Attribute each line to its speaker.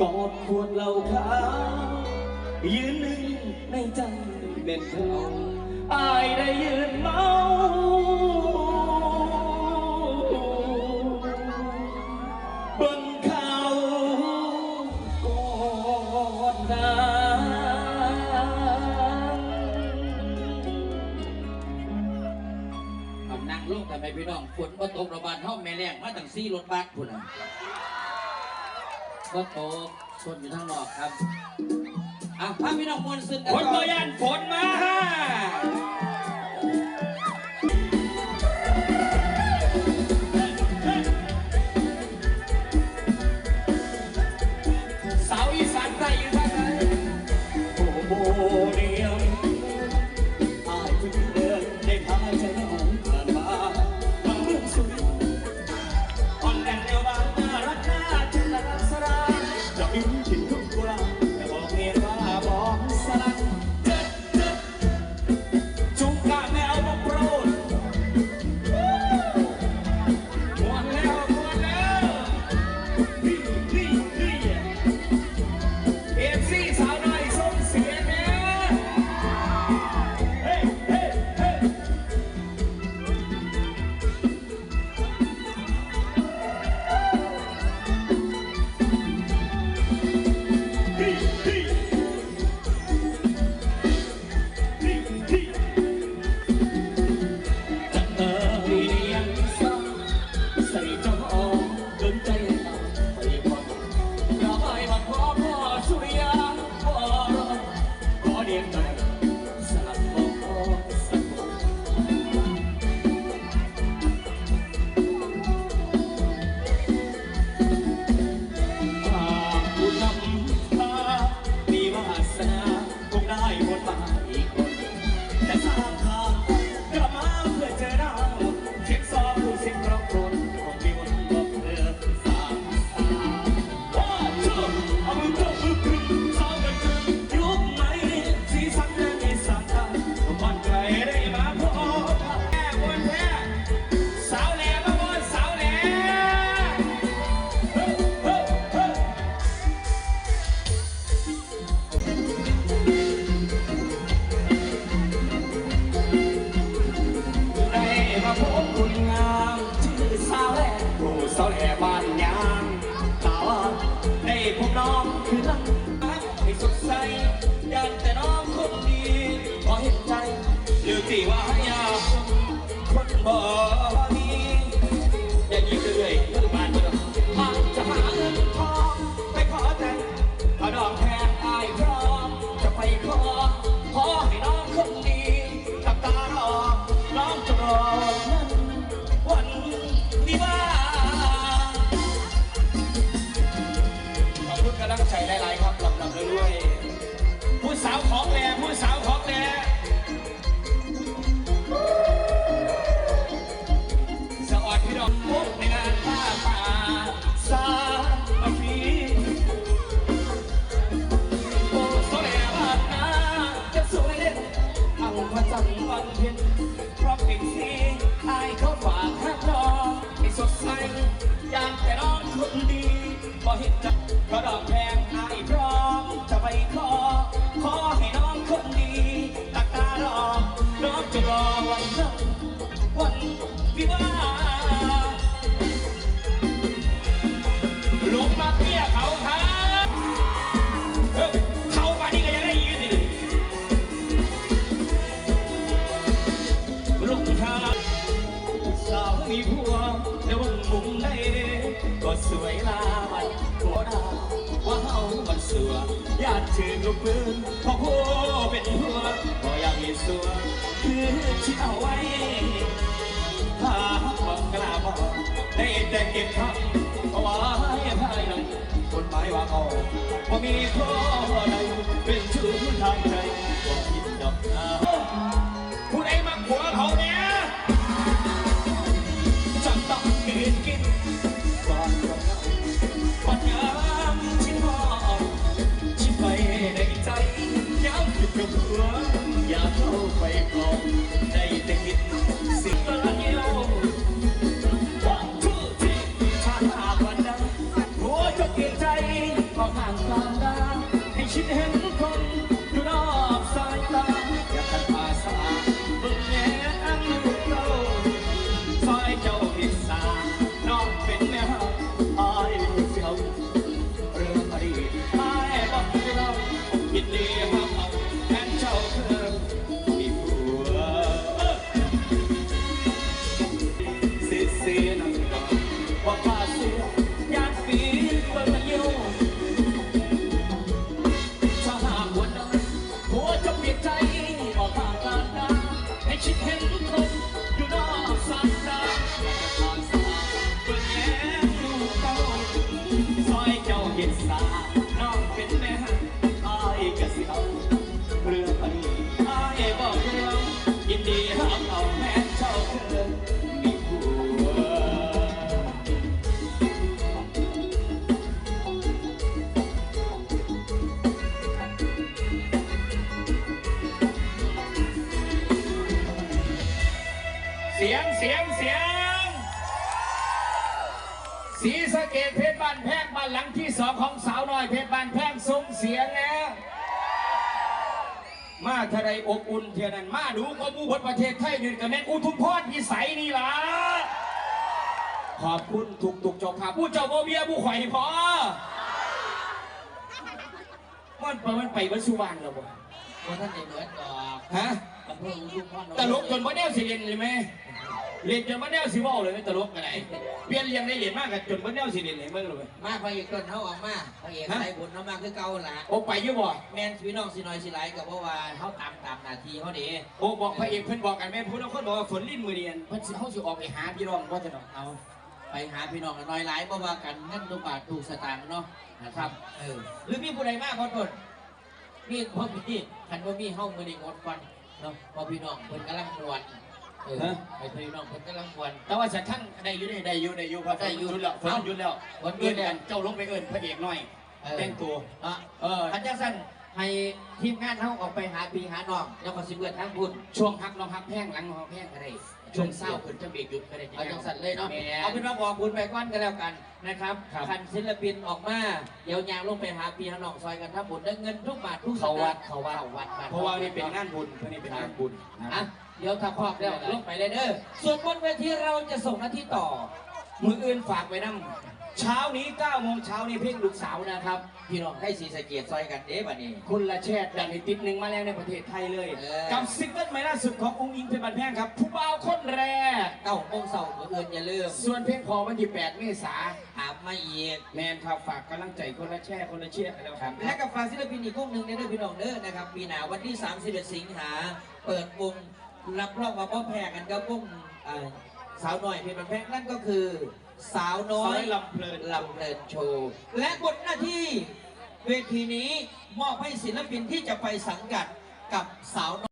Speaker 1: กอดขวดเหล้าขาวยืนหนึ่งในใจเป็นเขาอายได้ยืนเมาบนเขากอดนาน
Speaker 2: เอานั่งลกแต่ไม่พี่น้องฝนมาตกระบาดห้องแม่แรงมาตั้งซี่รถบัสคุณอะ เบิรโตชนอยู่ทั้งหลอกครับอะพาพี่น้องมวลซึกัน
Speaker 1: ฝนต่อ บ่ยันฝนมาฮะสาวอีสานใต้ยืน ยงใหม่สลับบากุณนำพามีวาสนาคงได้บนมาอีก ว่าพยาคนบ่ มีผัวแต่วงมุงได้ก็สวยลาบันหัวดาว่าเฮามันเสือญาติถือลูกปืนพ่อผัวเป็นหัวก็อยากมีสัวคือที่เอาไว้ถ้าบังกล้าบอกได้แต่เก็บคำเอาไว้ภายในคนหมายว่าเอว่ามีพ่อใดเป็นชื่อทางใจก็คิดดอกนา ออ อยเจ้าเห็นสาน้องเป็นแม่อายกะสิเอาเรื่องอดีตอายบอกเรื่องยินดีห้ามเอาแม่เจ้าเธอมีผัวเสียงเสียงเสียงสีสะเกตเพานแพงบ้านหลังที่สองของสาวน้อยเพชรบ้านแพงส่งเสียงแล้วมาเทไรอบอุ่นเท่านั้นมาดูก็มูบนประเทศไทยนี่กับแม่นอุทุมพรพิสัยนี่ล่ะขอบคุณทุกทุกๆเจ้าภาพผู้เจ้าโบเบียผู้ข่อยพอมันไปมันไปวันสุวรรณแล้วบ่
Speaker 2: ว่าท่านในเหมือนดอก
Speaker 1: ฮะ
Speaker 2: อำเภออุทุมพร
Speaker 1: ตลกจนว่าแนวสิเรียนเลยไหม เรียนจนว่าแนวสิเว่าเลยไหมตลกกันไหนเปลี่ยนเรียงได้เรียนมากกันจนว่าแนวสิเรียนเลยเมื่อเลย
Speaker 2: มาพระเอกต้นเขาออกมาพระเอกใส่บุญเขามาคือเก่าล่ะ
Speaker 1: โอ้ไปอยุ่บ่
Speaker 2: แม่นพี่น้องสิน้อยสิหลายก็เพราะว่าเขาตามตามหน้าที่เขาเด้
Speaker 1: โอ้บอกพระเอกเพิ่นบอกกันแม่พูดแล้วคนบอกว่าฝนลิ้นมือเรียนเพิ่นสิเขาสิออกไปหาพี่รองว่าจะดอก
Speaker 2: เอาไปหาพี่น้องกันน้อยหลายเพราะว่ากันเงินทุกบาทถูกสตางค์เนาะนะครับเออหรือมีผู้ใดมากพอดมีพอมีคันว่ามีเฮ้ามือนีงดก่อนเนาะพอพี่น้องเพิ่นกำลังมวน เออไปพี่น้องเพิ่นกำลังมวน
Speaker 1: แต่ว่าสักทั้งได้อยู่ได้ได้อยู่ได้อยู่พอได้อยู่แล้วฝนหยุดแล้ว
Speaker 2: ฝนหยุ
Speaker 1: เอื้อ
Speaker 2: ด
Speaker 1: น
Speaker 2: แล้ว
Speaker 1: กันเจ้าลงไปเอื้อนพระเอกหน่อยแต่งตัว
Speaker 2: อะ
Speaker 1: เออ
Speaker 2: ท่านจังสันให้ทีมงานเขาออกไปหาปีหาน้องแล้วก็สิเบิดทางบุญ
Speaker 1: ช่วงพักน้องพักแพงหลังน้องพักแพงก็ได้ ช่วงเศร้าเพิ่นจะเบรกหยุดก็ได้
Speaker 2: เอาจังสันเลยเนาะ
Speaker 1: แม่
Speaker 2: เอาเป็นว่าบอกบุญไปก้อนกันแล้วกันนะครับ
Speaker 1: ครับ
Speaker 2: คันศิลปินออกมาเดี๋ยวยางลงไปหาปีหาน้องซอยกันทำบุญได้เงินทุกบาททุกส
Speaker 1: เขา
Speaker 2: ต
Speaker 1: วั
Speaker 2: ง
Speaker 1: ด
Speaker 2: ค์
Speaker 1: เขาวัด
Speaker 2: เข้าวัดบ้
Speaker 1: เพราะว่านี่เป็นงานบุญเพราะนี่เป็นงานบุญนะ
Speaker 2: อะเดี๋ยวถ้าพร้อมแล้วลงไปเลยเด้อส่วนบนเวทีเราจะส่งหน้าที่ต่อ
Speaker 1: มืออื่นฝากไว้นำ เช้านี้9โมงเช้านี้เพลงลูกสาวนะครับ
Speaker 2: พี่น้องให้สีสะเกียรซอยกันเด้บัดนี้
Speaker 1: คุณละแชดดังในติดหนึ่งมาแล้วในประเทศไทยเลย
Speaker 2: เออ
Speaker 1: กับซิงเกิลใหม่ล่าสุดขององค์อิงเพชรบันแพงครับ ผู้บ่าวคนแรก
Speaker 2: เก้าโมงเสาร์มื้ออื่นอย่าลืม
Speaker 1: ส่วนเพลงพอวันที่8เมษา
Speaker 2: ถามมาอีก
Speaker 1: แมนครับฝากกำลังใจคนละแช่คนละเชียร์กันแล้วครับ
Speaker 2: และกับฝากศิลปินอีกวงหนึ่งในเด้อพี่น้องเด้อนะครับปีหน้าวันที่31สิงหาเปิดวงรับรองว่าพ่อแพ้กันกับวงเอ่อสาวน้อยเพชรบันแพงนั่นก็คือสาวน้อย
Speaker 1: สาวน้อยลำเพลิน
Speaker 2: ลำเพลินโชว์ และบทหน้าที่เวทีนี้มอบให้ศิลปินที่จะไปสังกัดกับสาวน้อย